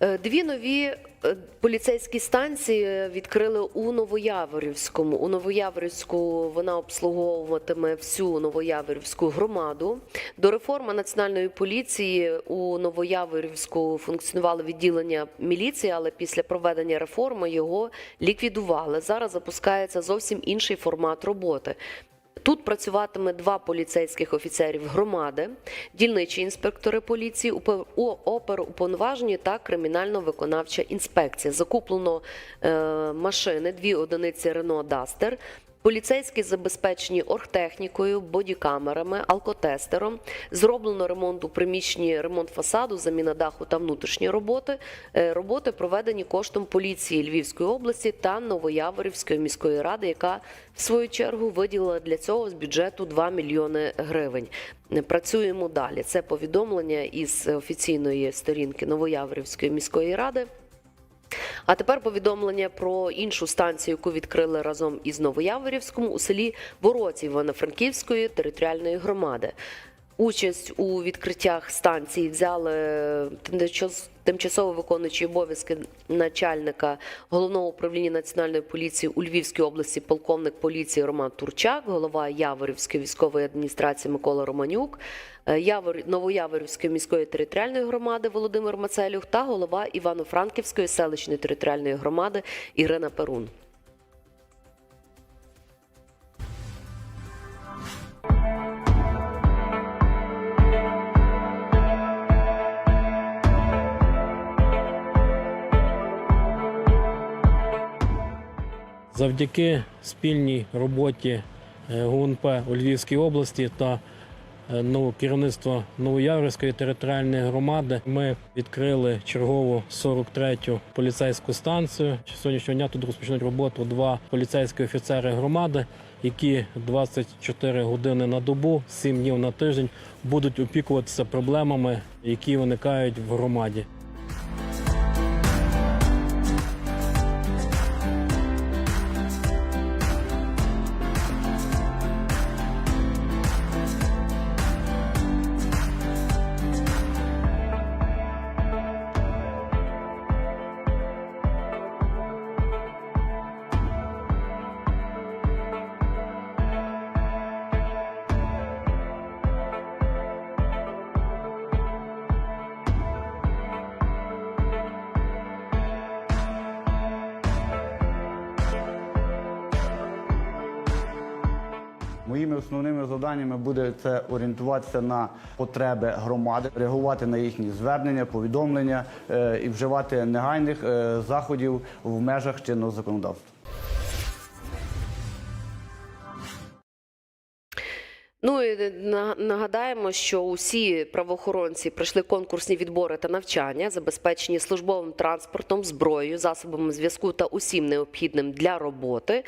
Е, Дві нові е, поліцейські станції відкрили у Новояворівському. У Новояворівську вона обслуговуватиме всю Новояворівську громаду. До реформи національної поліції у Новояворівську функціонувало відділення міліції, але після проведення реформи його ліквідували. Зараз запускається зовсім інший формат роботи. Тут працюватиме два поліцейських офіцерів громади, дільничі інспектори поліції, опер оперуповноважені та кримінально-виконавча інспекція. Закуплено е, машини, дві одиниці Рено Дастер. Поліцейські забезпечені оргтехнікою, бодікамерами, алкотестером. Зроблено ремонт у приміщенні, ремонт фасаду, заміна даху та внутрішні роботи. Е, Роботи проведені коштом поліції Львівської області та Новояворівської міської ради, яка в свою чергу виділила для цього з бюджету 2 мільйони гривень. Е, Працюємо далі. Це повідомлення із офіційної сторінки Новояворівської міської ради. А тепер повідомлення про іншу станцію, яку відкрили разом із Новояворівським у селі Вороці Івано-Франківської територіальної громади. Участь у відкриттях станції взяли тимчас- тимчасово виконуючий обов'язки начальника головного управління національної поліції у Львівській області, полковник поліції Роман Турчак, голова Яворівської військової адміністрації Микола Романюк, е, Явор... Новояворівської міської територіальної громади Володимир Мацелюх та голова Івано-Франківської селищної територіальної громади Ірина Перун. Завдяки спільній роботі е, ГУНП у Львівській області та е, керівництва Новояврської територіальної громади ми відкрили чергову 43-ю поліцейську станцію. Сьогоднішнього дня тут розпочнуть роботу два поліцейські офіцери громади, які 24 години на добу, 7 днів на тиждень будуть опікуватися проблемами, які виникають в громаді. Моїми основними завданнями буде це орієнтуватися на потреби громади, реагувати на їхні звернення, повідомлення е, і вживати негайних е, заходів в межах чинного законодавства. Ну і нагадаємо, що усі правоохоронці пройшли конкурсні відбори та навчання, забезпечені службовим транспортом, зброєю, засобами зв'язку та усім необхідним для роботи.